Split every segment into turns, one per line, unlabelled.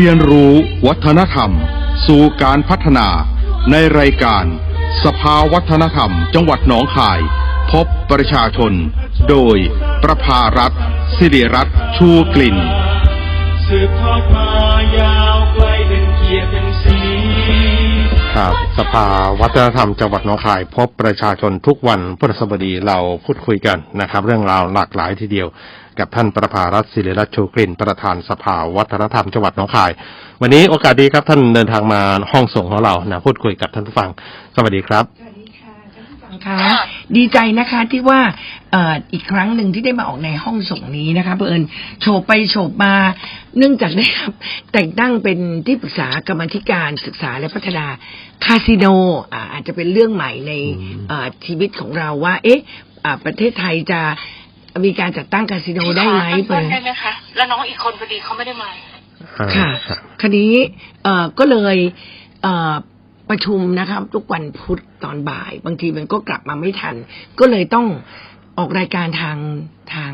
เรียนรู้วัฒนธรรม สู่การพัฒนาในรายการ สภาวัฒนธรรม จังหวัดหนองคาย พบประชาชน โดยประภารัฐสิริรัตน์ชูกลิ่น
สืบทอดมายาวไกลเป็นเกียรติเป็นสี
ครับสภาวัฒนธรรมจังหวัดหนองคาย พบประชาชนทุกวันพฤหัสบดีเราพูดคุยกันนะครับ เรื่องราวหลากหลายทีเดียว กับท่านประภารัตน์ศิริรัตน์ชูกลิ่นประธานสภาวัฒนธรรมจังหวัดหนองคาย วันนี้โอกาสดีครับท่านเดินทางมาห้องส่งของเรานะพูดคุยกับท่านผู้ฟัง สวัสดีครับ
สวัสดีค่ะท่านผู้ฟังคะดีใจนะคะที่ว่าเอ่ออีกครั้งหนึ่งที่ได้มาออกในห้องส่งนี้นะคะเพื่อนโฉบไปโฉบมา เนื่องจากได้รับแต่งตั้งเป็นที่ปรึกษากรรมาธิการศึกษาและพัฒนาคาสิโนอ่าอาจจะเป็นเรื่องใหม่ใน
อืม
เอ่อชีวิตของเราว่า เอ๊ะอ่าประเทศไทยจะ มีการจัดตั้งคาสิโนได้ไหม
ขอ
เปิ
สั้น
ด
ๆได้ไหมคะแล้วน้องอีกคนพอดีเขาไม่ได้มา
อ่า
ค่ะ
ครับ
คดีเอ่อก็เลยเอ่อประชุมนะครับ ทุกวันพุธตอนบ่าย บางทีมันก็กลับมาไม่ทัน ก็เลยต้องออกรายการทางทาง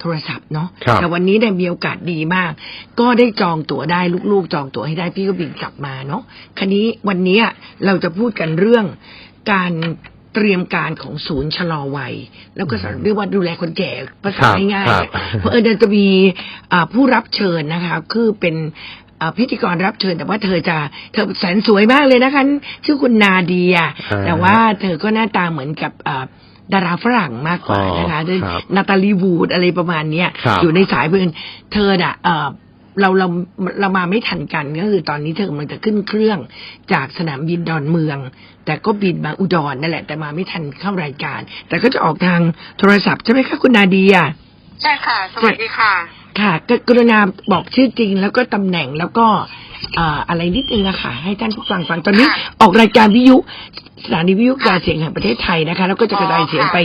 โทรศัพท์เนาะ
ครับ
แต่วันนี้ได้มีโอกาสดีมาก ก็ได้จองตั๋วได้ลูกๆ จองตั๋วให้ได้พี่ก็บินกลับมาเนาะคันนี้วันนี้เราจะพูดกันเรื่องการ เตรียมการของศูนย์ชะลอวัย แล้วก็เรียกว่าดูแลคนแก่ภาษา
ครับ
ง่าย
ครับ
ๆเพราะเออเดี๋ยวจะมีอ่าผู้รับเชิญนะคะ คือเป็นอ่าพิธีกรรับเชิญแต่ว่าเธอจะเธอแสนสวยมากเลยนะคะชื่อคุณนาเดีย
อ่า
แต่ว่าเธอก็หน้าตาเหมือนกับอ่าดาราฝรั่งมากกว่า
อ๋อ
นะคะด้วย
ครับ
นาตาลีวูดอะไรประมาณเนี้ย
ครับ
อยู่ในสายเพื่อนเธอน่ะ เอ่อเราเราเรามาไม่ทันกันก็คือตอนนี้เธอกำลังจะขึ้นเครื่องจากสนามบินดอนเมือง แต่ก็บินมาอุดรนั่นแหละแต่มาไม่ทันเข้ารายการ แต่ก็จะออกทางโทรศัพท์ใช่ไหมคะคุณนาเดีย
ใช่ค่ะ สวัสดีค่ะ
ค่ะกกรุณาบอกชื่อจริงแล้วก็ตำแหน่งแล้วก็เอ่ออะไรนิดนึงอะค่ะ ให้ท่านผู้ฟังฟังตอนนี้
ค่ะ
ออกรายการวิทยุสถานีวิทยุกระจายเสียงแห่งประเทศไทยนะคะ แล้วก็จะกระจายเสียงไป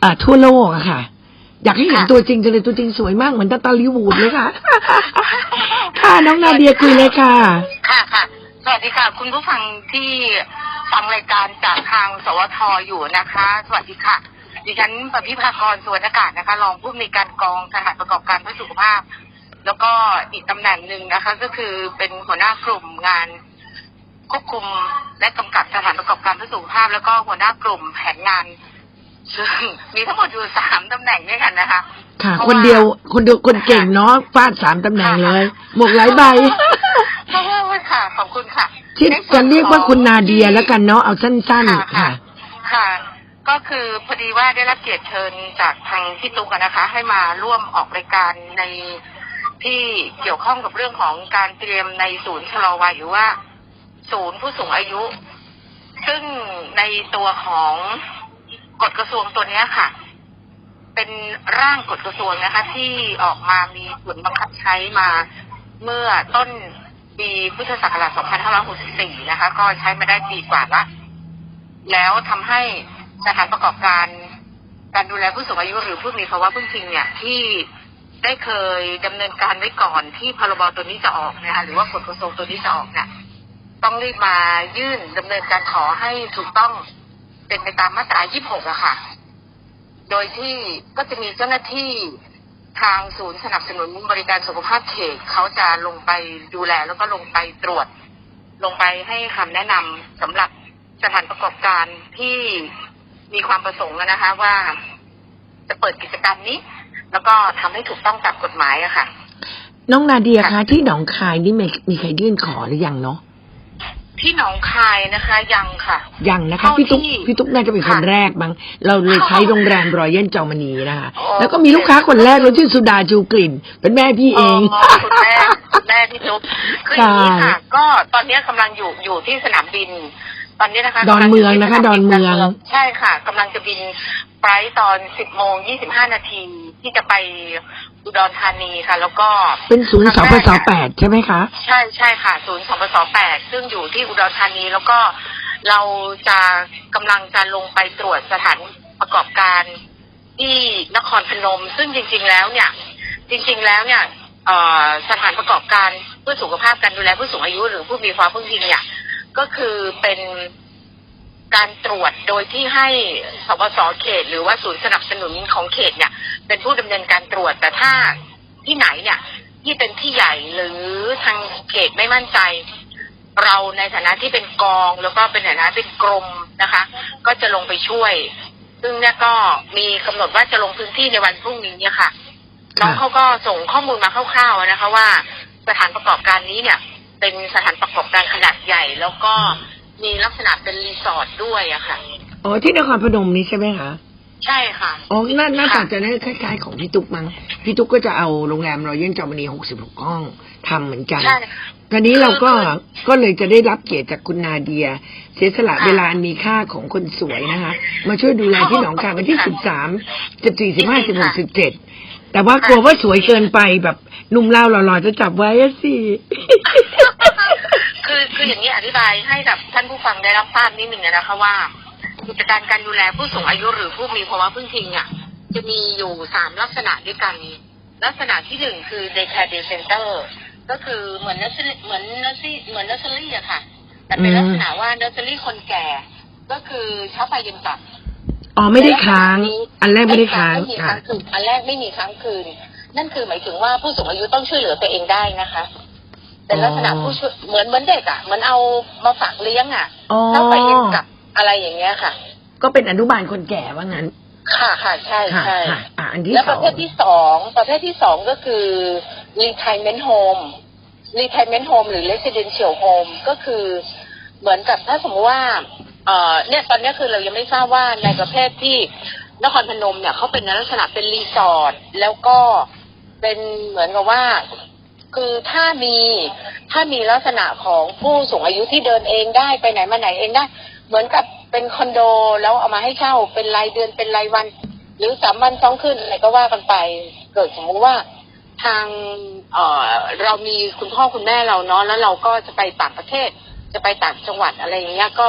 เอ่อทั่วโลกอะค่ะ อยากให้เห็น
ค่ะ
ตัวจริงจังเลยตัวจริงสวยมากเหมือนตาตาลิวูดเลยค่ะ ค่ะน้องนาเดียคุยเลยค่ะ
ค่ะค่ะ สวัสดีค่ะ คุณผู้ฟังที่ฟังรายการจากทางสวทอยู่นะคะ สวัสดีค่ะ ดิฉันประพิภากรสวนอากาศนะคะ รองผู้อำนวยการกองสถานประกอบการเพื่อสุขภาพ แล้วก็อีกตำแหน่งหนึ่งนะคะ ก็คือเป็นหัวหน้ากลุ่มงานควบคุมและกำกับสถานประกอบการเพื่อสุขภาพ แล้วก็หัวหน้ากลุ่มแผนงานซึ่ง มีทั้งหมดอยู่สามตำแหน่งด้วยกันนะคะ
ค่ะ
พราะ
คนเดียว คนเดียวคนเก่งเนาะฟาดสามตำแหน่งเลย หมวกหลายใบ
เพราะว่าค่ะขอบคุณค่ะ
ที่
ในส่
จะ
วน
เรียกว่า
ของ
คุณนาเดียแล้วกันเนาะเอาสั้น
ค่ะ
ๆค่ะ
ค่ะ ก็คือพอดีว่าได้รับเกียรติเชิญจากทางพี่ตุ๊กอะนะคะ ให้มาร่วมออกรายการในที่เกี่ยวข้องกับเรื่องของการเตรียมในศูนย์ชะลอวัยหรือว่า ศูนย์ผู้สูงอายุ ซึ่งในตัวของ กฎกระทรวงตัวเนี้ยค่ะ เป็นร่างกฎกระทรวงนะคะ ที่ออกมามีผลบังคับใช้มาเมื่อต้นปีพุทธศักราช 2564 นะคะ ก็ใช้มาได้ปีกว่าละ แล้วทำให้สถานประกอบการ การดูแลผู้สูงอายุหรือผู้มีภาวะพึ่งพิงเนี่ยที่ได้เคยดำเนินการไว้ก่อนที่พรบตัวนี้จะออกนะคะหรือว่ากฎกระทรวงตัวนี้จะออกเนี่ยต้องรีบมายื่นดำเนินการขอให้ถูกต้อง เป็นไปตามมาตรา 26อะค่ะ โดยที่ก็จะมีเจ้าหน้าที่ทางศูนย์สนับสนุนบริการสุขภาพเขตเขาจะลงไปดูแลแล้วก็ลงไปตรวจ ลงไปให้คำแนะนำสำหรับสถานประกอบการที่มีความประสงค์นะคะ ว่าจะเปิดกิจการนี้ แล้วก็ทำให้ถูกต้องตามกฎหมายอะค่ะ
น้องนาเดียคะ
ค่ะ
ที่หนองคายนี่มีมีใครยื่นขอหรือยังเนาะ
ที่หนองคายนะคะ ยังค่ะ
ยังนะคะ
เท่า
พี่ตุ๊ก
ที่
พี่ตุ๊กน่าจะเป็นคน
ค่ะ
แรกบ้างเราเลยใช้โรงแรมรอยัลจอมนีนะคะ
โอ้
แล้วก็มีลูกค้าคนแรกเลยชื่อสุดาจูกลิ่น เป็นแม่พี่เอง
อ๋อคุณแม่คุณแม่พี่จุ๊บคืออย่างนี้ค่ะ ก็ตอนนี้กำลังอยู่อยู่ที่สนามบิน ตอนนี้นะคะ
ดอนเมืองนะคะ
กำลัยู่ที่สาบิ
ดอนเมือง
ใช่ค่ะกำลังจะบินไฟลท์ตอนสิบโมงยี่สิบห้านาที ที่จะไปอุดรธานีค่ะ แล้วก็
เป็นศูนย์สปสแปดใช่ไหมคะ
ใช่ใช่ค่ะ ศูนย์สปสแปดซึ่งอยู่ที่อุดรธานีแล้วก็เราจะกำลังจะลงไปตรวจสถานประกอบการที่นครพนม ซึ่งจริง ๆ แล้วเนี่ย จริง ๆ แล้วเนี่ยเอ่อสถานประกอบการเพื่อสุขภาพการดูแลผู้สูงอายุหรือผู้มีความพึ่งพิงเนี่ย ก็คือเป็น การตรวจโดยที่ให้สปสเขต หรือว่าศูนย์สนับสนุนของเขตเนี่ย เป็นผู้ดำเนินการตรวจแต่ถ้าที่ไหนเนี่ย ที่เป็นที่ใหญ่หรือทางเขตไม่มั่นใจ เราในฐานะที่เป็นกองแล้วก็เป็นฐานะเป็นกรมนะคะ ก็จะลงไปช่วย ซึ่งเนี่ยก็มีกำหนดว่าจะลงพื้นที่ในวันพรุ่งนี้เนี่ยค่ะน้องเขาก็ส่งข้อมูลมาคร่าวๆนะคะว่าสถานประกอบการนี้เนี่ย เป็นสถานประกอบการขนาดใหญ่ แล้วก็ มีลักษณะเป็นรีสอร์ทด้วยอะค่ะ
อ๋อที่นครพนมนี้ใช่ไหมคะ
ใช่ค่ะ
อ๋อหน้าหน้า
ค่ะ
ตาจะได้คล้าย ๆ ของพี่ตุ๊กมั้งพี่ตุ๊กก็จะเอาโรงแรมรอยัลจอมนีหกสิบหกห้องทำเหมือนกัน
ใช่
ตอนนี้เราก็
คือ
ก็เลยจะได้รับเกียรติจากคุณนาเดีย เสียสละ
ค่ะ
เวลาอันมีค่าของคนสวยนะคะ มาช่วยดูแลที่หนองคายวันที่
ค่ะ
สิบสามสิบสี่สิบห้าสิบหก
ค่ะ
สิบเจ็ดแต่ว่ากลัว
ค่ะ
ว่าสวยเกินไปแบบหนุ่มเล่าหล่อๆจะจับไว้อะสิ
คือคืออย่างนี้อธิบายให้กับท่านผู้ฟังได้รับทราบนิดหนึ่งนะคะว่ากิจการการดูแลผู้สูงอายุหรือผู้มีภาวะพึ่งพิงอะจะมีอยู่สามลักษณะด้วยกัน ลักษณะที่หนึ่งคือ daycare day center ก็คือเหมือนเนอร์เซเหมือนเนอร์ซี่เหมือนเนอร์เซอรี่อะค่ะ แต่เป็น
อืม
ลักษณะว่าเนอร์เซอรี่คนแก่ ก็คือเช้าไปเย็นกลับ
อ๋อไม่ได้ค้าง อันแรกไม่ได้ค้าง
ไม่มี
ค่ะ
ค้างคืนอันแรกไม่มีค้างคืน นั่นคือหมายถึงว่าผู้สูงอายุต้องช่วยเหลือตัวเองได้นะคะ เป็นลักษณะผู้ช่วยเหมือนเหมือนเด็กอะเหมือนเอามาฝากเลี้ยงอะ
อ๋อ
เข้าไปเย็นกลับอะไรอย่างเงี้ยค่ะ
ก็เป็นอนุบาลคนแก่ว่างั้น
ค่ะค่ะใช่
ค่ะ
ใช่
ค่ะอะอันที่
แล้ว
ส
ป
อ
ระ
ง
เภทที่สองประเภทที่สองก็คือ retirement home retirement home หรือ residential home ก็คือเหมือนกับถ้าสมมติว่าเอ่อเนี่ยตอนเนี้ยคือเรายังไม่ทราบว่าในประเภทที่นครพนมเนี่ยเขาเป็นในลักษณะเป็นรีสอร์ทแล้วก็เป็นเหมือนกับว่า คือถ้ามีถ้ามีลักษณะของผู้สูงอายุที่เดินเองได้ไปไหนมาไหนเองได้ เหมือนกับเป็นคอนโดแล้วเอามาให้เช่าเป็นรายเดือนเป็นรายวัน หรือสามวันสองคืนอะไรก็ว่ากันไป เกิดสมมติว่าทางเอ่อเรามีคุณพ่อคุณแม่เราเนาะแล้วเราก็จะไปต่างประเทศ จะไปต่างจังหวัดอะไรอย่างเงี้ยก็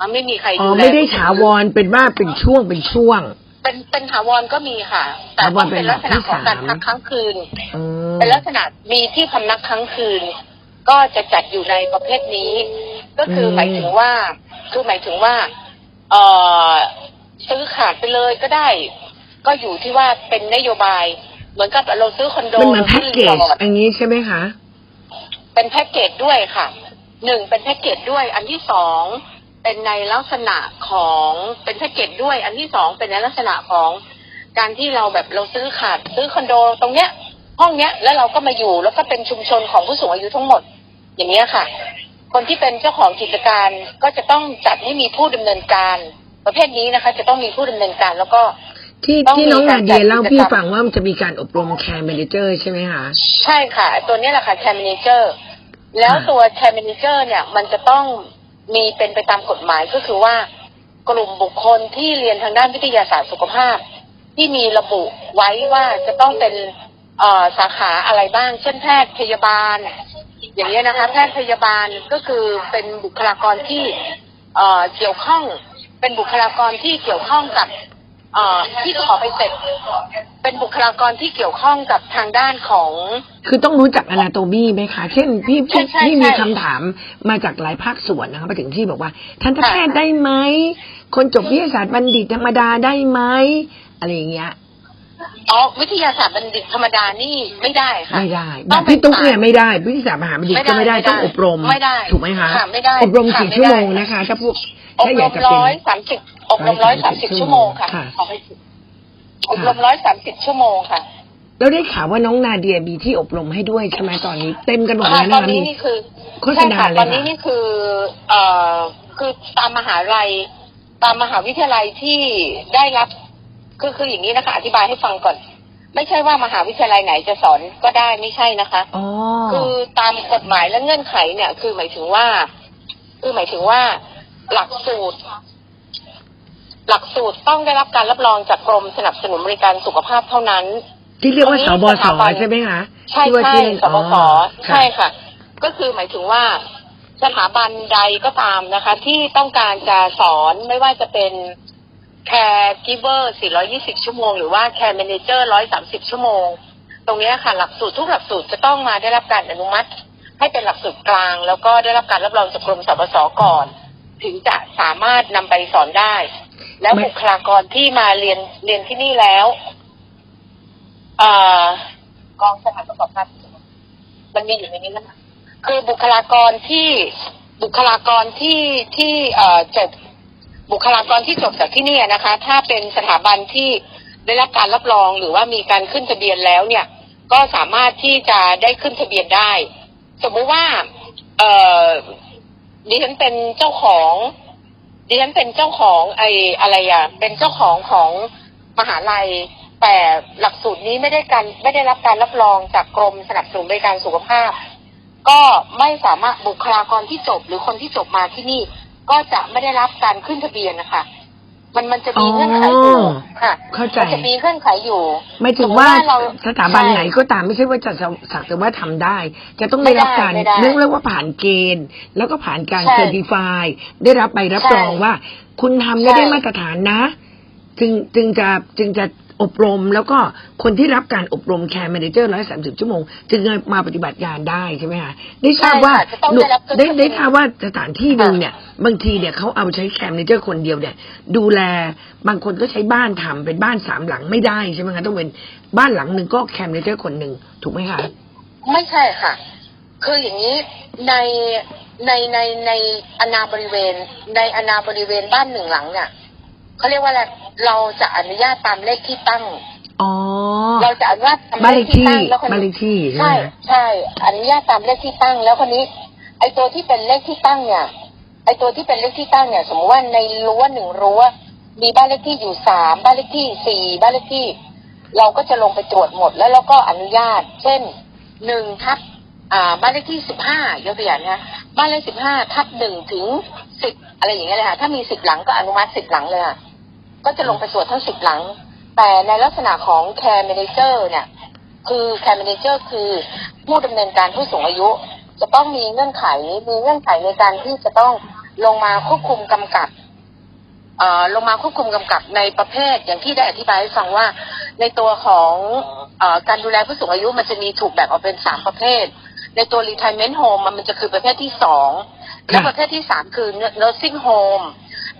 มันไม่มีใคร
อ๋อ
ดูแล
ไม่ได้ถาวรเป็นว่าเป็นช่วงเป็นช่วง
เป็นเป็นถาวรก็มีค่ะ แต่
ถาวร
ต้อง
เป็
เป็นน
แบ
ลั
บ
กษณะของการ
ที่สาม
พักค้างคืน
อืม
เป็นลักษณะมีที่พำนักค้างคืน ก็จะจัดอยู่ในประเภทนี้ ก็คือหมายถึงว่า คือหมายถึงว่า เอ่อซื้อขาดไปเลยก็ได้ ก็อยู่ที่ว่าเป็นนโยบาย เหมือนกับเราซื้อคอนโด
มันเหมือนแพ็กเกจ
ซื้อรีสอร์ท
อันนี้ใช่ไหมคะ
เป็นแพ็กเกจด้วยค่ะหนึ่งเป็นแพ็กเกจด้วย อันที่สองเป็นในลักษณะของเป็นแพ็กเกจด้วย อันที่สองเป็นในลักษณะของการที่เราแบบเราซื้อขาดซื้อคอนโดตรงเนี้ย ห้องเนี้ย แล้วเราก็มาอยู่แล้วก็เป็นชุมชนของผู้สูงอายุทั้งหมด อย่างเงี้ยค่ะ คนที่เป็นเจ้าของกิจการก็จะต้องจัดให้มีผู้ดำเนินการ ประเภทนี้นะคะ จะต้องมีผู้ดำเนินการแล้วก็
ที่
ต้อง
ที่น้อง
มี
นา
การ
เดีย
จัด
เล่า
กิจกรรม
พี่ฟังว่ามันจะมีการอบรมแคร์ a ม a เจอร์ใช่ไหมคะ
ใช่ค่ะ ตัวนี้แหละค่ะแชร์ m ม n เจอร์แล้ว
ค่ะ
ตัวแชร์ m ม n เจอร์เนี่ย มันจะต้องมีเป็นไปตามกฎหมายก็คือว่ากลุ่มบุคคลที่เรียนทางด้านวิทยาศาสตร์สุขภาพ ที่มีระบุไว้ว่าจะต้องเป็นเอ่อ สาขาอะไรบ้าง เช่นแพทย์พยาบาล อย่างนี้ยนะคะ แพทย์พยาบาลก็คือเป็นบุคลากรที่เอ่อเกี่ยวข้อง เป็นบุคลากรที่เกี่ยวข้องกับเอ่อที่ขอไปเสร็จ เป็นบุคลากรที่เกี่ยวข้องกับทางด้านของ
คือต้องรู้จักอนาโตมีไหมคะ เช่นพี่
ใช่
พี่
ใช่
พี่มี
ใช่
คำถามมาจากหลายภาคส่วนนะคะมาถึงที่บอกว่าทันตแพทย์
ค่ะ
ได้ไหม คนจบวิทยาศาสตร์บัณฑิตธรรมดาได้ไหมอะไรอย่างเงี้ย
อ๋อวิทยาศาสตร์บัณฑิตธรรมดานี่ไม่ได้ค่ะ
ไม่ได้แบ
ต้อบง
พี่ตุ๊ก
ป็
เนี่ยไม่ได้วิทยาศาสตร์มหาบัณฑิตก็ไม่ได้ต้องอบรม
ไม่ได้
ถูกไหมคะ
ค่ะไม่ได้
อบรม
ค่ะ
กี่
ไม่
ชั่วโม
ได้
งนะคะ ถ้าพวก
อบ
ถ้ารอยาก
ม
จะเป็น
ร้อยสามสิบอบรมร้อยสามสิบ
130
ชั่วโมงค่ะ
ค่ะ
ขอไปสิอบรมร้อยสามสิบชั่วโมงค่ะ
แล้วได้ข่าวว่าน้องนาเดียมีที่อบรมให้ด้วยใช่ไหมตอนนี้ เต็มกันหมด
ค่ะ
แล้ว
ต
นะ
อน
คะ
นี้
มี
นี่คือ
โฆษ
ใช่
ณา
ค่ะ
เลย
ตอนนี้
ค่ะ
นี่คือเอ่อคือตามมหาลัย ตามมหาวิทยาลัยที่ได้รับ คือคืออย่างนี้นะคะ อธิบายให้ฟังก่อน ไม่ใช่ว่ามหาวิทยาลัยไหนจะสอนก็ได้ไม่ใช่นะคะ
อ๋อ
คือตามกฎหมายและเงื่อนไขเนี่ย คือหมายถึงว่า คือหมายถึงว่า หลักสูตร หลักสูตรต้องได้รับการรับรองจากกรมสนับสนุนบริการสุขภาพเท่านั้น
ที่เรียกว่าสบส
สถาบัน
ใช่ไหมคะ
ใช่
ที่ว่า
ใช่
ที่เรียน
สบส
อ๋อ
ใช่ค่ะ ก็คือหมายถึงว่าสถาบันใดก็ตามนะคะ ที่ต้องการจะสอนไม่ว่าจะเป็น care giver 420 ชั่วโมง หรือว่า care manager 130 ชั่วโมง ตรงนี้ค่ะหลักสูตรทุกหลักสูตรจะต้องมาได้รับการอนุมัติ ให้เป็นหลักสูตรกลาง แล้วก็ได้รับการรับรองจากกรมสปสก่อน ถึงจะสามารถนำไปสอนได้ แล้วบุคลากรที่มาเรียนเรียนที่นี่แล้วเอ่อกองสถานประกอบการมันมีอยู่ในนี้นะคะคือบุคลากรที่บุคลากรที่ที่เอ่อจบ บุคลากรที่จบจากที่นี่นะคะ ถ้าเป็นสถาบันที่ได้รับการรับรองหรือว่ามีการขึ้นทะเบียนแล้วเนี่ย ก็สามารถที่จะได้ขึ้นทะเบียนได้ สมมุติว่า เอ่อดิฉันเป็นเจ้าของดิฉันเป็นเจ้าของไอ้อะไรอะเป็นเจ้าของของมหาลัย แต่หลักสูตรนี้ไม่ได้การไม่ได้รับการรับรองจากกรมสนับสนุนบริการสุขภาพ ก็ไม่สามารถบุคลากรที่จบหรือคนที่จบมาที่นี่ ก็จะไม่ได้รับการขึ้นทะเบียนนะคะ มันมันจะมีเงื่อนไขอยู่
อ๋อ
ค่ะ
เข้าใจ
มันจะมีเงื่อนไขอยู่
ไม่ถึงว่า
สมมุติว่าเรา
สถาบัน
ใช่
ไหนก็ตามไม่ใช่ว่าจะสักแต่ว่าทำได้ จะต้องได้รับการ
ไม่ได้ไม่ได้
เนื่องเรียกว่าผ่านเกณฑ์ แล้วก็ผ่านการ
ใช่
เซอร์ติฟายได้รับใบรับ
ใช่
รองว่า คุณทำและ
ใช่
ได้มาตรฐานนะ จึงจึงจะจึงจะ อบรม แล้วก็คนที่รับการอบรมแคร์ a ม a เจอร์ร้อยสามสิบชั่วโมงจึงจะมาปฏิบัติงานได้ใช่ไหมคะได้ทราบว่า
ใช่ค่ะจะต้องได้รับ
ได้ได้
เครื่อง
ทราบว่าสถานที่หนึ่งเนี่ย บางทีเนี่ยเขาเอาใช้แคร์ a ม a เจอร์คนเดียวเนี่ย ดูแลบางคนก็ใช้บ้านทำเป็นบ้านสามหลังไม่ได้ใช่ไหมคะต้องเป็นบ้านหลังหนึ่งก็แคร์ a ม a เจอร์คนหนึ่งถูกไหมคะ
ไม่ใช่ค่ะ คืออย่างนี้ในในในในอนาบริเวณ ในอนาบริเวณบ้านหนึ่งหลังเนี่ย เขาเรียกว่าอะไรเราจะอนุญาตตามเลขที่ตั้ง
อ๋อ
เราจะอนุญาตตาม
บ้านเลขที่
ตั้งแล้วคน
บ้านเลขที่ใช่ไหม
ใช่
คะ
ใช่อนุญาตตามเลขที่ตั้ง แล้วคนนี้ ไอตัวที่เป็นเลขที่ตั้งเนี่ย ไอตัวที่เป็นเลขที่ตั้งเนี่ย สมมติว่าในรั้วหนึ่งรั้วมีบ้านเลขที่อยู่สามบ้านเลขที่สี่บ้านเลขที่ เราก็จะลงไปตรวจหมดแล้วเราก็อนุญาต เช่นหนึ่งทับอ่าบ้านเลขที่สิบห้ายกตัวอย่างนะบ้านเลขสิบห้าทับหนึ่งถึงสิบอะไรอย่างเงี้ยเลยค่ะถ้ามีสิบหลังก็อนุมัติสิบหลังเลยค่ะ ก็จะลงไปตรวจทั้งสิบหลัง แต่ในลักษณะของ care manager เนี่ย คือ care manager คือผู้ดำเนินการผู้สูงอายุ จะต้องมีเงื่อนไข มีเงื่อนไขในการที่จะต้องลงมาควบคุมกำกับเอ่อลงมาควบคุมกำกับในประเภทอย่างที่ได้อธิบายให้ฟังว่า ในตัวของเออการดูแลผู้สูงอายุมันจะมีถูกแบ่งออกเป็นสามประเภท ในตัว retirement home มันมันจะคือประเภทที่สอง และประเภทที่สามคือ nursing home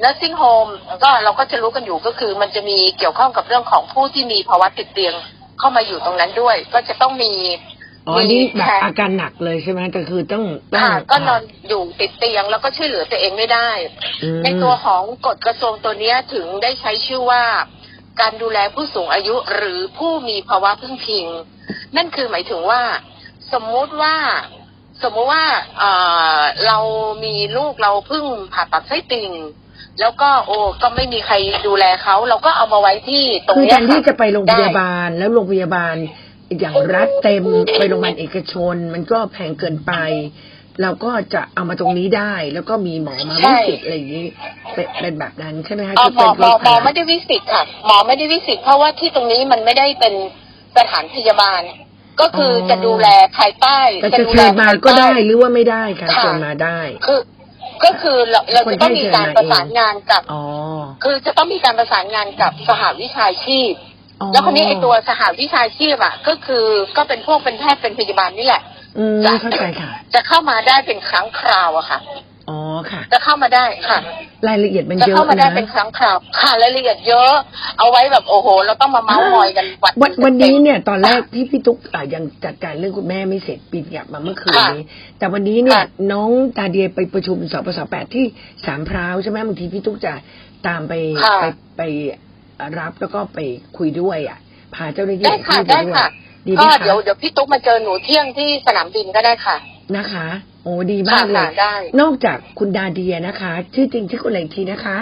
nursing home ก็เราก็จะรู้กันอยู่ก็คือ มันจะมีเกี่ยวข้องกับเรื่องของผู้ที่มีภาวะติดเตียงเข้ามาอยู่ตรงนั้นด้วย ก็จะต้องมี
อ๋อนี่แบบ
มี
อาการหนักเลยใช่ไหมก็คือต้องต้อง
ค่ะก็นอนอยู่ติดเตียงแล้วก็ช่วยเหลือตัวเองไม่ได้
อืม
ในตัวของกฎกระทรวงตัวเนี้ยถึงได้ใช้ชื่อว่า การดูแลผู้สูงอายุหรือผู้มีภาวะพึ่งพิง นั่นคือหมายถึงว่า สมมุติว่า สมมุติว่าเอ่อเรามีลูกเราเพิ่งผ่าตัดไส้ติ่ง แล้วก็โอ้ก็ไม่มีใครดูแลเขาเราก็เอามาไว้ที่ตรง
คือ
เนี้
แท
ย
นที่
ค่
จะไปโรงพยาบาลแล้วโรงพยาบาลอย่างรัฐเต็มไปโรงพยาบาลเอกชน มันก็แพงเกินไป เราก็จะเอามาตรงนี้ได้ แล้วก็มีหมอมาวิจิตรอะไรอย่างนี้เป็นเป็นแบบนั้นใช่ไหมคะ
เอ่อ
คือ
หม
เป็
อนหมอหมอ
รถ
ไม่ได้วิสิตค่ะ หมอไม่ได้วิสิตเพราะว่าที่ตรงนี้มันไม่ได้เป็นสถานพยาบาล ก็คืออ จะดูแลภายใต้
แต่จะ
ดู
เชิ
แล
ญมา
ภย
ก็ได้
ใต้
หรือว่าไม่ได้ค่ะ
ค่ะ
เชิญมาได้
คือก็คือเราเราจะต้องมีการ
คนที่
ประ
เชิญมาเอง
สานงานกับ
อ๋อ
คือจะต้องมีการประสานงานกับสหวิชาชีพ
อ๋อ
แล้วคนนี้ไอตัวสหวิชาชีพอะ ก็คือก็เป็นพวกเป็นแพทย์เป็นพยาบาลนี่แหละ
อืม
จะ
เข้าใจค่ะ
จะเข้ามาได้เป็นครั้งคราวอะค่ะ
อ๋อค่ะ
จะเข้ามาได้ค่ะ
รายละเอียดมัน
จะ
เยอะ
เข้ามาได้
นะ
เป็นครั้งคราวค่ะรายละเอียดเยอะ เอาไว้แบบโอ้โห เราต้องมาเมาส์มอยกันวั
วันวันนี้เนี่ย ตอนแรก
ค่ะ
ที่พี่ตุ๊กอะยังจัดการเรื่องคุณแม่ไม่เสร็จปิดกลับมาเมื่อคืน
ค่ะ
นี้ แต่วันนี้เนี่ย
ค่ะ
น้องตาเดียไปประชุมสปสแปดที่สามพร้าวใช่ไหมบางทีพี่ตุ๊กจะตามไป
ค่ะ
ไปไปรับแล้วก็ไปคุยด้วยอะพาเจ้าหน้าที่
ได้ค่ะ
ที่ป
ได้
ด้วย
ค่ะ
ดีไหม
ก็
คะ
เดี๋ยวเดี๋ยวพี่ตุ๊กมาเจอหนูเที่ยงที่สนามบินก็ได้ค่ะ
นะคะ โอ้ดีมากเล
ค่ะ
ย
ได้
นอกจากคุณดาเดียนะคะ ชื่อจริงชื่อคุณอะไรอีกทีนะคะ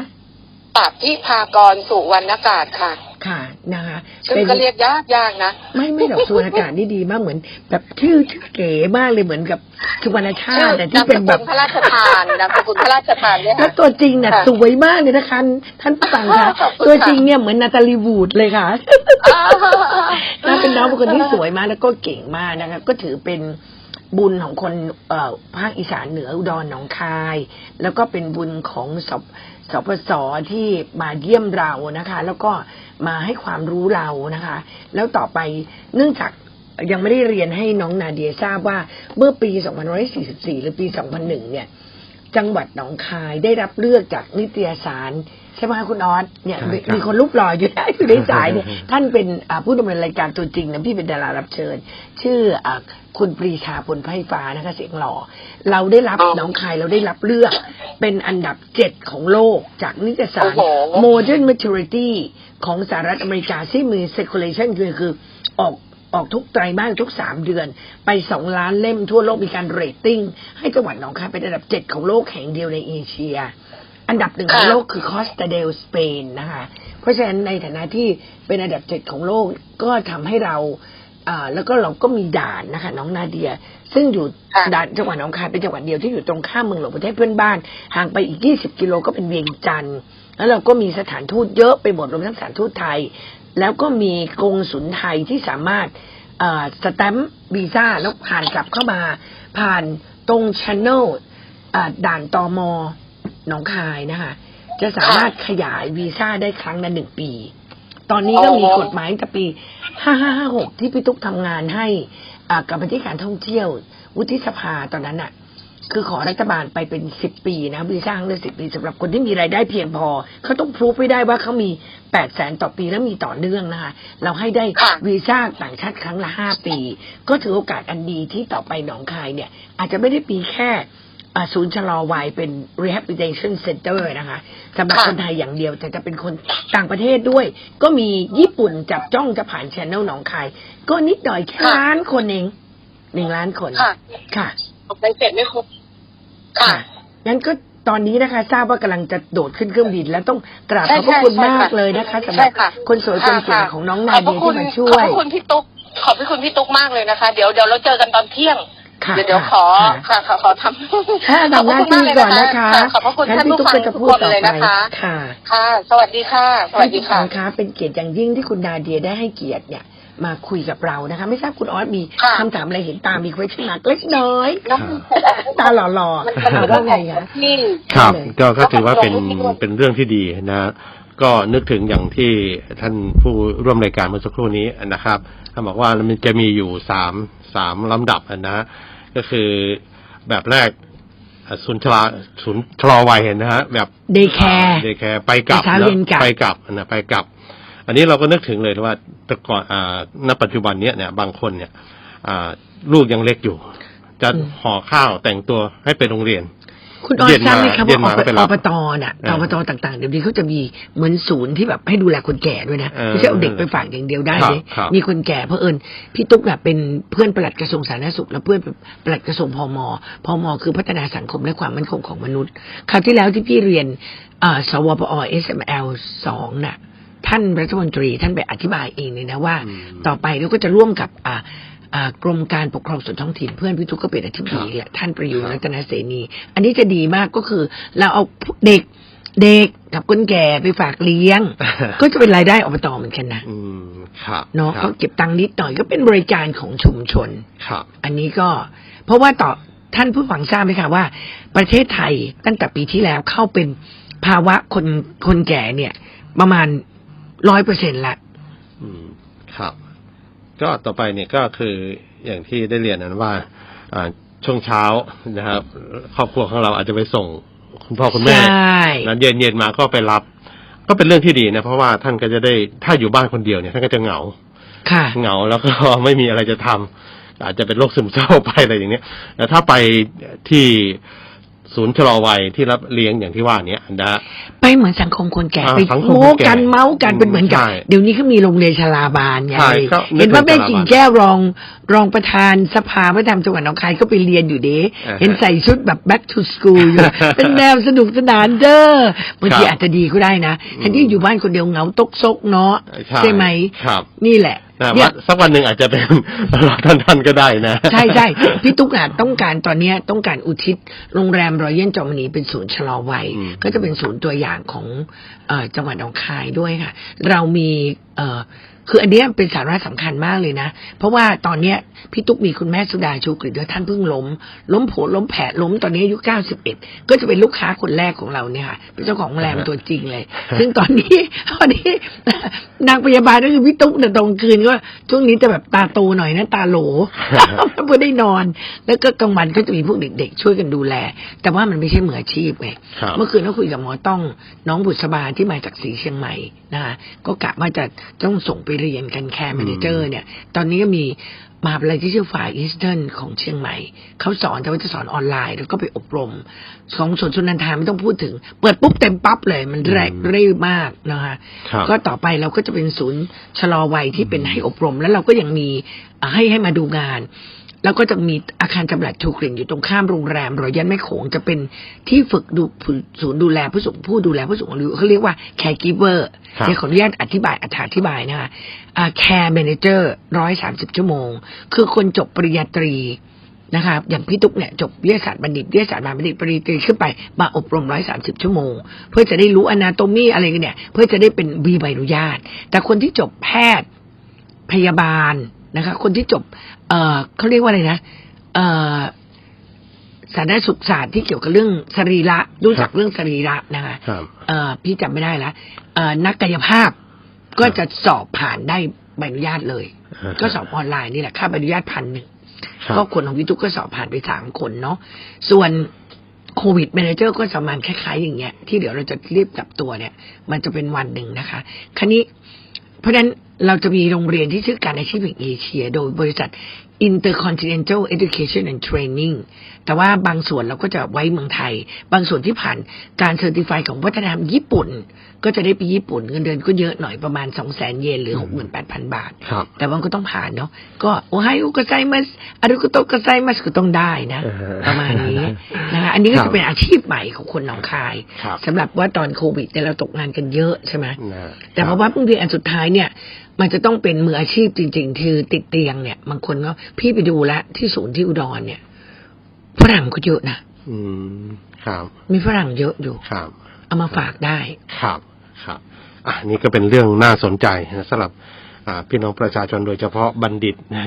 ปราบที่พากรสุวรรณกาศค่ะ
ค่ะนะคะ
ชื่อก็เรียกยากยากนะ
ไม่ไม่ดอกสุวรรณากาศนี่ดีมากเหมือน แบบชื่อชื่อเก๋มากเลยเหมือนกับสุวรรณชา
ชื่อ
ติแต่ที่
นาม
เป็น
ส
แบ
กุ
บ
ลพระราชทานนามสกุลพระราชทานเนี่ย
แล้ว
ค่ะ
ตัวจริงน่ะ
ค่ะ
สวยมากเลยนะคะท่านผู้ฟังคะ
ขอบคุณค่ะ
ตัวจริงเนี่ยเหมือนนาตาลีวูดเลยค่ะ
อ่า
น่าเป็นน้องเป็นคนที่สวยมากแล้วก็เก่งมากนะคะ ก็ถือเป็น บุญของคนเอ่อภาคอีสานเหนืออุดรหนองคาย แล้วก็เป็นบุญของสปสปสที่มาเยี่ยมเรานะคะ แล้วก็มาให้ความรู้เรานะคะ แล้วต่อไปเนื่องจากยังไม่ได้เรียนให้น้องนาเดียทราบว่าเมื่อปี 2544 หรือปี 2001 เนี่ย จังหวัดหนองคายได้รับเลือกจากนิตยสาร ใช่ไหมคะคุณออสเนี่ย
ใช่
มี
ครับ
มีคนรูปหล่ออยู่อยู่ในสายเนี่ยท่านเป็นอ่าผู้ดำเนินรายการตัวจริงนะพี่เป็นดารารับเชิญ ชื่ออ่าคุณปรีชาพลไพฟ้านะคะเสียงหล่อ เราได้รับ
อ๋อ
หน้องคายเราได้รับเลือก เป็นอันดับเจ็ดของโลกจากนิตยสาร
โอ้โห
Modern Maturity ของสหรัฐอเมริกาที่มี circulation คือคือออกออกทุกไตรมาสทุกสามเดือน ไปสองล้านเล่มทั่วโลกมีการเรตติ้ง ให้จังหวัดหนองคายเป็นอันดับเจ็ดของโลกแห่งเดียวในเอเชีย อันดับหนึ่งของ
ค่ะ
โลกคือคอสตาเดลสเปนนะคะ เพราะฉะนั้นในฐานะที่เป็นอันดับเจ็ดของโลกก็ทำให้เราอ่าแล้วก็เราก็มีด่านนะคะ น้องนาเดีย ซึ่งอยู่
ค่ะ
ด่านจังหวัดหนองคายเป็นจังหวัดเดียวที่อยู่ตรงข้ามเมืองหลวงประเทศเพื่อนบ้าน ห่างไปอีก20กิโลก็เป็นเวียงจันทร์แล้วเราก็มีสถานทูตเยอะไปหมดรวมทั้งสถานทูตไทย แล้วก็มีกงสุลไทยที่สามารถเอ่อสแตมป์วีซ่าแล้วผ่านกลับเข้ามา ผ่านตรงช n น e l ด่านตอม หนองคายนะคะ จะสามารถขยายวีซ่าได้ครั้งละหนึ่งปี ตอนนี้ก็มี
อ๋อ
กฎหมายตั้งแต่ปี 5556 ที่พี่ตุ๊กทำงานให้อ่ากับบัญชีการท่องเที่ยว วุฒิสภาตอนนั้นอะคือขอรัฐบาลไปเป็นสิบปีนะวีซ่าครั้งละสิบปีสำหรับคนที่มีรายได้เพียงพอ เขาต้องพรูฟให้ได้ว่าเขามีแปดแสนต่อปีแล้วมีต่อเนื่องนะคะ เราให้ได้
ค่ะ
วีซ่าต่างชาติครั้งละห้าปี ก็ถือโอกาสอันดีที่ต่อไปหนองคายเนี่ย อาจจะไม่ได้มีแค่อ่า ศูนย์ชะลอวัยเป็น rehabilitation center นะคะสำหรับ
ค่ะ
คนไทยอย่างเดียว แต่จะเป็นคนต่างประเทศด้วย ก็มีญี่ปุ่นจับจ้องจะผ่านช n น e l หนองคายก็นิดหน่อยแค่
ค่ะ
ล้านคนเองหนึ่งล้านคน
ค่ะ
ค่ะ
ไปเสร็จไม่ครบค่ะ
งั้นก็ตอนนี้นะคะ ทราบว่ากำลังจะโดดขึ้นเครื่องบิน แล้วต้องกราบ
ใช่
ขอบพระคุณ
ใช่
มาก
ค่ะ
เลยนะคะสำห
ใช่
รับ
ค่ะ
คนสวยคนเก่ง
ค่ะ
ของน้องนาเดียที่มาช่ว
ขอยบพระคุณพี่ตุ๊กขอบพระคุณพี่ตุ๊กมากเลยนะคะ เดี๋ยวเดี๋ยวเราเจอกันตอนเที่ยง
ค่ะ
เดี๋ยวเดี๋ยวขอ
ค่ะ
ค่ะขอขอทำ
ถ้าทำหน้าที่ก่อนนะคะ
ขอบพระคุณ
งั้น
ท่าน
พี่
ผู้
ตุ๊ก
ฟัง
ก็จะ
ทุก
พูด
คน
ต่อ
เลย
ไป
นะคะ
ค่ะ
ค่ะ สวัสดีค่ะ สวัสดีค่ะ
ท่านผู้ฟังคะเป็นเกียรติอย่างยิ่งที่คุณนาเดียได้ให้เกียรติเนี่ยมาคุยกับเรานะคะ ไม่ทราบคุณออสมี
ค่ะ
คำถามอะไรเห็นตามมี question mark เล็กน้อย
น้ำ
ตาหล่อ
มัน
ๆถามว่าไงคะ
นี่
ครับ
เลย
ก็ก็ถือว่าเป็น
แล้วก็
เป็นเรื่องที่ดีนะก็นึกถึงอย่างที่ท่านผู้ร่วมรายการเมื่อสักครู่นี้นะครับท่านบอกว่ามันจะมีอยู่สามสามลำดับนะ ก็คือแบบแรกอะศูนย์ชราศูนย์ชะลอวัยนะฮะ แบบ
Day care
เดย์แคร์ไปกลับ
เช้า
แล้ว
เย็นกลับ
ไปกลับนะไปกลับ อันนี้เราก็นึกถึงเลยว่าแต่ก่อนอ่าณปัจจุบันเนี้ยเนี่ยบางคนเนี่ย อ่า ลูกยังเล็กอยู่ จะ
อืม
ห่อข้าวแต่งตัวให้ไปโรงเรียน
คุณออส
เย็น
ทราบไหม
มา
ครับ
เย็น
ว่า
มาก็ไปรั
อบปตน่ะ
อ่า
อบตต่างๆเดี๋ยวนี้เขาจะมีเหมือนศูนย์ที่แบบให้ดูแลคนแก่ด้วยนะ
เออ
ไม่ใช่เอาเด็กไปฝากอย่างเดียวได้
ครับ
เลย
ครับ
มีคนแก่เพราะเอิญพี่ตุ๊กแบบเป็นเพื่อนปลัดกระทรวงสาธารณสุข และเพื่อนปลัดกระทรวงพมพมคือพัฒนาสังคมและความมั่นคงของมนุษย์ คราวที่แล้วที่พี่เรียนอ่าสวปอ SML สองน่ะท่านรัฐมนตรีท่านไปอธิบายเองเลยนะว่า
อืม
ต่อไปเราก็จะร่วมกับอ่าอ่า กรมการปกครองส่วนท้องถิ่นเพื่อนพี่ตุ๊กก็เป็นอธิบดีแหละท่านประยุทธ์รัตนเสนี อันนี้จะดีมากก็คือ เราเอาเด็กเด็กกับคนแก่ไปฝากเลี้ยง ก็จะเป็นรายได้อบตเหมือนกันนะ
อืมครับ
เนาะ
ครั
ก็
บ
เก็บตังค์นิดหน่อยก็เป็นบริการของชุมชน
ครับ
อันนี้ก็ เพราะว่าต่อท่านผู้ฟังทราบไหมคะว่า ประเทศไทยตั้งแต่ปีที่แล้วเข้าเป็นภาวะคนคนแก่เนี่ย ประมาณร้อยเปอร์เซ็นละ
อืมครับ ก็ต่อไปเนี่ยก็คืออย่างที่ได้เรียนนั้นว่าอ่าช่วงเช้านะครับ ครอบครัวของเราอาจจะไปส่งคุณพ่อคุณแม่
ใช่
นั้นเย็นเย็นๆมาก็ไปรับ ก็เป็นเรื่องที่ดีนะ เพราะว่าท่านก็จะได้ถ้าอยู่บ้านคนเดียวเนี่ยท่านก็จะเหงา
ค่ะ
เหงาแล้วก็ไม่มีอะไรจะทำอาจจะเป็นโรคซึมเศร้าไปอะไรอย่างเนี้ยแต่ถ้าไปที่ ศูนย์ชะลอวัยที่รับเลี้ยงอย่างที่ว่าเนี้ยนะ
ไปเหมือนสังคมคนแก่
อ่า
ไป
สังคม
โม้
คนแก่
กันเมาส์กันเป็นเหมือนกับ
ใช่
เดี๋ยวนี้เขามีโรงเรียนชลาบาลไง
ใช่ก็นึก
เห็นว่า
ถึง
แม่
ชลาบาล
กิ่งแก้วรองรองประธานสภาวัฒนธรรมจังหวัดหนองคายก็ไปเรียนอยู่เด้
อ่าฮะ
เห็นใส่ชุดแบบ back to school อยู่เป็นแนวสนุกสนานเด้อบางที
ครับ
อาจจะดีก็ได้นะ
อืม
แทนที่อยู่บ้านคนเดียวเหงาตกซกเนาะ
ใช่
ไหม
ครับ
นี่แหละ
นะ
เนี่
ว่ายสักวันหนึ่งอาจจะเป็นตลอดท่านๆก็ได้นะ
ใช่ใช่พี่ตุ๊กอะต้องการตอนเนี้ยต้องการอุทิศโรงแรมรอยเย็นจอมนีเป็นศูนย์ชะลอวัย
อืม
ก็จะเป็นศูนย์ตัวอย่างของเออจังหวัดหนองคายด้วยค่ะ เรามีเออ คืออันเนี้ยเป็นสาระสำคัญมากเลยนะ เพราะว่าตอนเนี้ยพี่ตุ๊กมีคุณแม่สุดาชูกฤษด้วยท่านเพิ่งล้ม ล้มโผล้มแผลล้มตอนนี้อายุ91ก็จะเป็นลูกค้าคนแรกของเราเนี่ยค่ะ เป็นเจ้าของโรงแรมตัวจริงเลย ซึ่งตอนนี้ตอนนี้นางพยาบาลก็คือพี่ตุ๊กเนี่ยตรงคืนก็ช่วงนี้จะแบบตาโตหน่อยนะตาโหลเพื่อได้นอน แล้วก็กลางวันก็จะมีพวกเด็กๆ ช่วยกันดูแล แต่ว่ามันไม่ใช่มืออาชีพไง
ครับ
เมื่อคืนก็คุยกับหมอต้องน้องบุษบาที่มาจากสีเชียงใหม่นะคะก็กะว่าจะต้องส่งไปเรียนกันแคร์แมเนเจอร์เนี่ย ตอนนี้ก็มีมหาวิทยาลัยที่ชื่อฝ่ายอีสเทิร์นของเชียงใหม่ เขาสอนแต่ว่าจะสอนออนไลน์แล้วก็ไปอบรม ของสวนชนนันทาไม่ต้องพูดถึง เปิดปุ๊บเต็มปั๊บเลย มันแรก
อืม
เร็วมากนะคะ
ครับ
ก็ต่อไปเราก็จะเป็นศูนย์ชะลอวัยที่เป็นให้อบรม แล้วเราก็ยังมีอ่าให้ให้มาดูงาน แล้วก็จะมีอาคารจำหลัดชูกลิ่นอยู่ตรงข้ามโรงแรมรอยันแม่โขงจะเป็นที่ฝึกดูศูนย์ดูแลผู้สูงผู้ดูแลผู้สูงอายุเขาเรียกว่า caregiver
ครับ
เดี๋ยวขออนุญาตอธิบายอธิบายนะคะอ่า care manager ร้อยสามสิบชั่วโมง คือคนจบปริญญาตรีนะคะอย่างพี่ตุ๊กเนี่ยจบวิทยาศาสตร์บัณฑิตวิทยาศาสตร์บัณฑิตปริญญาตรีขึ้นไปมาอบรมร้อยสามสิบชั่วโมง เพื่อจะได้รู้อนาโตมีอะไรกันเนี่ย เพื่อจะได้เป็นวีใบอนุญาต แต่คนที่จบแพทย์พยาบาล นะคะ คนที่จบ เอ่อเขาเรียกว่าอะไรนะเอ่อสาธารณสุขศาสตร์ที่เกี่ยวกับเรื่องสรีระรู้จักเรื่องสรีระนะคะ
ครับ
เอ่อพี่จำไม่ได้ละเอ่อนักกายภาพก็จะสอบผ่านได้ใบอนุญาตเลย
อ่าฮะ
ก็สอบออนไลน์นี่แหละค่าใบอนุญาตพันหนึ่ง
ครับ
ก็คนของพี่ตุ๊กก็สอบผ่านไปสามคนเนาะส่วนโควิดแมเนเจอร์ก็ประมาณคล้ายๆอย่างเงี้ยที่เดี๋ยวเราจะรีบจับตัวเนี่ย มันจะเป็นวันหนึ่งนะคะคราวนี้ เพราะฉะนั้นเราจะมีโรงเรียนที่ชื่อการอาชีพแห่งเอเชีย โดยบริษัท Intercontinental Education and Training แต่ว่าบางส่วนเราก็จะไว้เมืองไทย บางส่วนที่ผ่านการเซอร์ติฟายของวัฒนธรรมญี่ปุ่น ก็จะได้ไปญี่ปุ่นเงินเดือนก็เยอะหน่อยประมาณ2 0 0 0 0 0เยนหรือ68,000บาท
ครับ
แต่ว่าก็ต้องผ่านเนาะก็โอไฮอุกไซมัสอารุกุโตกไซมัสก็ต้องได้นะ
เออ
ประมาณนี้นะคะอันนี้ก็
ครั
จะ
บ
เป็นอาชีพใหม่ของคนหนองคาย
ครับ
สำหรับว่าตอนโควิดเนี่ยเราตกงานกันเยอะใช่ไหม
นะ
แต่เพราะว่าเพิ่งเรียนอันสุดท้ายเนี่ยมันจะต้องเป็นมืออาชีพจริง ๆ คือติดเตียงเนี่ยบางคนก็พี่ไปดูแลวที่ศูนย์ที่อุดรเนี่ย ฝรั่งก็เยอะนะ
อืมครับ
มีฝรั่งเยอะอยู่
ครับ
เอามาฝากได้
ครับ ครับอะนี่ก็เป็นเรื่องน่าสนใจนะสำหรับอ่า พี่น้องประชาชนโดยเฉพาะบัณฑิตนะ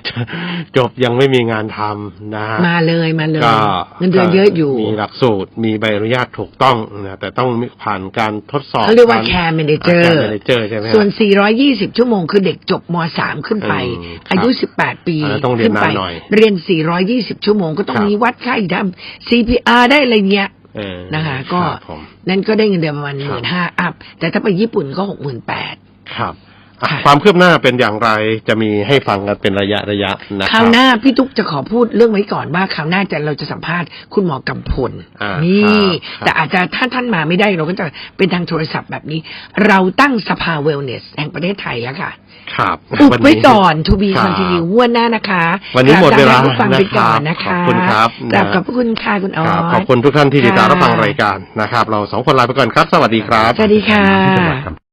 จบยังไม่มีงานทำนะฮะ
มาเลยมาเลย
ก็
เงินเดือนเยอะอยู่
มีหลักสูตรมีใบอนุญาตถูกต้องนะแต่ต้องผ่านการทดสอบ
เขาเรียกว่า
ก
care manager
แคร์แมเนเจอร์ใช่ไหมฮะ
ส่วน 420 ชั่วโมงคือเด็กจบม .3 ขึ้นไป
อืม
อายุ
ครับ
18 ปี
อันนั้นต้องเรียน
ขึ้ไป
นานหน่อย
เรียน 420 ชั่วโมงก็ต้อง
ครับ
มีวัดไข้ทำ CPR ได้อะไรเงี้ย
เออ
นะคะ ก็
ครับผม
นั่นก็ได้เงินเดือนประมาณ
ค
ห
รับ
มื่นห้าอัพแต่ถ้าไปญี่ปุ่นก็หกหมื่นแปด
ครับอะ
ค่ะ
ความคืบหน้าเป็นอย่างไรจะมีให้ฟังกันเป็นระยะระยะนะค
ครา
รั
ว
บ
หน้าพี่ตุ๊กจะขอพูดเรื่องไว้ก่อนว่าคราวหน้าจะเราจะสัมภาษณ์คุณหมอกำพล
อ่า
นี่
ครับ
แต่อาจจะถ้าท่านมาไม่ได้เราก็จะเป็นทางโทรศัพท์แบบนี้ เราตั้งสภาเวลเนสแห่งประเทศไทยแล้วค่ะ
ครับ
อุบ
วันนี้
ไว้ก่อน to be
ครับ
continue งวดหน้านะคะ
วันนี้หมดเวลา
กรบผู้ฟังไปก่อนนะคะ
ขอบคุณครับ
กราบขอบพระคุณค่ะคุณออ
ครับ
ส
ขอบคุณทุกท่านที่ติดตาม
ค่ะ
รับฟังรายการนะครับ เราสองคนลาไปก่อนครับ สวัสดีครับ
สวัสดีค่ะ